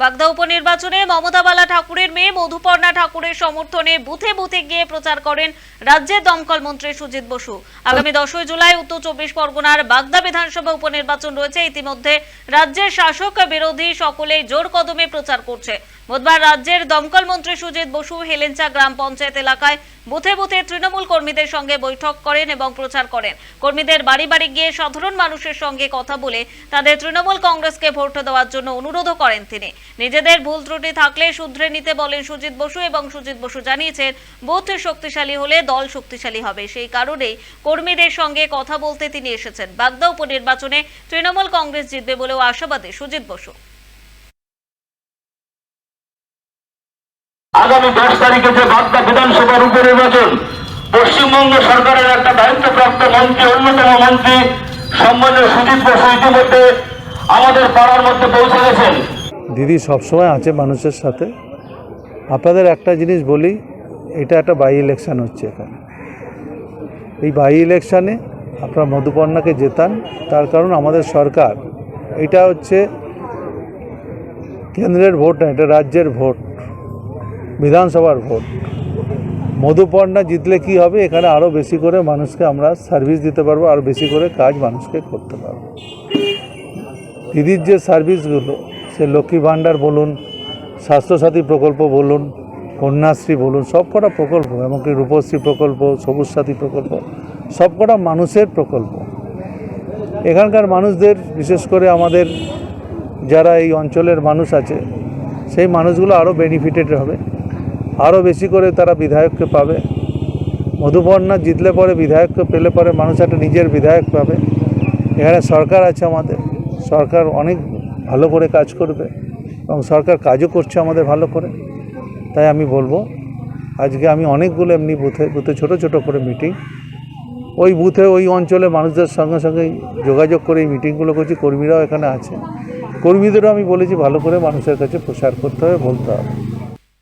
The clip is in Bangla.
বাগদা উপনির্বাচনে মমতা বালা ঠাকুরের মেয়ে, মধুপর্ণা ঠাকুরের সমর্থনে বুথে বুথে গিয়ে প্রচার করেন রাজ্যের দমকল মন্ত্রী সুজিত বসু। আগামী দশই জুলাই উত্তর চব্বিশ পরগনার বাগদা বিধানসভা উপনির্বাচন রয়েছে। ইতিমধ্যে রাজ্যের শাসক বিরোধী সকলেই জোর কদমে প্রচার করছে। বুধবার রাজ্যের দমকল মন্ত্রী সুজিত বসু হেলেঞ্চা গ্রাম পঞ্চায়েত এলাকায় বুথে বুথে তৃণমূল কর্মীদের সঙ্গে বৈঠক করেন এবং প্রচার করেন। কর্মীদের বাড়ি বাড়ি গিয়ে সাধারণ মানুষের সঙ্গে কথা বলে তাদের তৃণমূল কংগ্রেসকে ভোট দেওয়ার জন্য অনুরোধও করেন তিনি। নিজেদের ভুল ত্রুটি থাকলে শুধরে নিতে বলেন সুজিত বসু এবং সুজিত বসু জানিয়েছেন, বুথ শক্তিশালী হলে দল শক্তিশালী হবে। সেই কারণেই কর্মীদের সঙ্গে কথা বলতে তিনি এসেছেন। বাগদা উপনির্বাচনে তৃণমূল কংগ্রেস জিতবে বলেও আশাবাদী সুজিত বসু। আগামী দশ তারিখে যে বাগদা বিধানসভার উপনির্বাচন, পশ্চিমবঙ্গ সরকারের একটা দায়িত্বপ্রাপ্ত মন্ত্রী, অন্যতম মন্ত্রী সম্মানীয় সুজিত বসু ইতিমধ্যে আমাদের পাড়ার মধ্যে পৌঁছে গেছেন। দিদি সবসময় আছে মানুষের সাথে। আপনাদের একটা জিনিস বলি, এটা একটা বাই ইলেকশন হচ্ছে এখানে। এই বাই ইলেকশানে আপনারা মধুপর্ণাকে জেতান, তার কারণ আমাদের সরকার, এটা হচ্ছে কেন্দ্রের ভোট না, এটা রাজ্যের ভোট। বিধানসভার ভোট। মধুপর্ণা জিতলে কি হবে? এখানে আরও বেশি করে মানুষকে আমরা সার্ভিস দিতে পারব আরও বেশি করে কাজ মানুষকে করতে পারব। দিদির যে সার্ভিসগুলো সে লক্ষ্মী ভাণ্ডার বলুন, স্বাস্থ্যসাথী প্রকল্প বলুন, কন্যাশ্রী বলুন সবকটা প্রকল্প, এমনকি রূপশ্রী প্রকল্প সবুজ সাথী প্রকল্প সবকটা মানুষের প্রকল্প। এখানকার মানুষদের, বিশেষ করে আমাদের যারা এই অঞ্চলের মানুষ আছে, সেই মানুষগুলো আরও বেনিফিটেড হবে। আরও বেশি করে তারা বিধায়ককে পাবে। মধুপর্ণা জিতলে পরে বিধায়ককে পেলে পরে মানুষ একটা নিজের বিধায়ক পাবে। এখানে সরকার আছে আমাদের। সরকার অনেক ভালো করে কাজ করবে এবং সরকার কাজও করছে আমাদের ভালো করে। তাই আমি বলব, আজকে আমি অনেকগুলো এমনি বুথে বুথে ছোটো ছোটো করে মিটিং ওই বুথে, ওই অঞ্চলে মানুষদের সঙ্গে সঙ্গে যোগাযোগ করে এই মিটিংগুলো করছি। কর্মীরাও এখানে আছে। কর্মীদেরও আমি বলেছি ভালো করে মানুষের কাছে প্রসার করতে হবে, বলতে হবে।